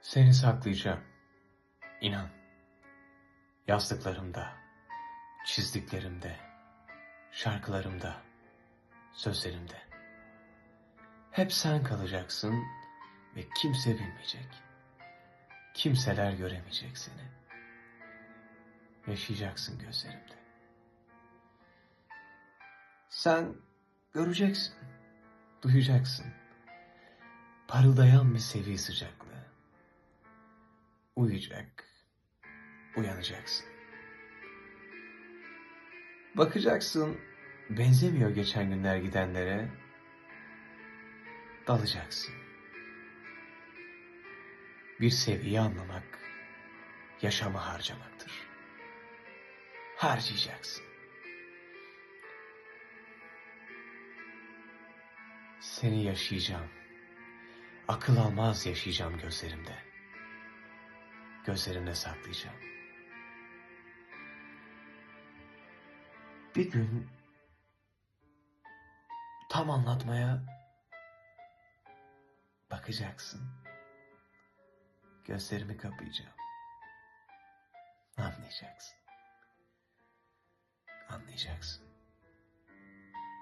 Seni saklayacağım. İnan. Yazdıklarımda, çizdiklerimde, şarkılarımda, sözlerimde. Hep sen kalacaksın ve kimse bilmeyecek. Kimseler göremeyecek seni. Yaşayacaksın gözlerimde. Sen göreceksin, duyacaksın. Parıldayan bir sevi sıcaklığı. Uyuyacak, uyanacaksın. Bakacaksın, benzemiyor geçen günler gidenlere. Dalacaksın. Bir seviyi anlamak, yaşamı harcamaktır. Harcayacaksın. Seni yaşayacağım. Akıl almaz yaşayacağım gözlerimde. Gözlerimde saklayacağım. Bir gün tam anlatmaya bakacaksın. Gözlerimi kapayacağım. Anlayacaksın. Anlayacaksın.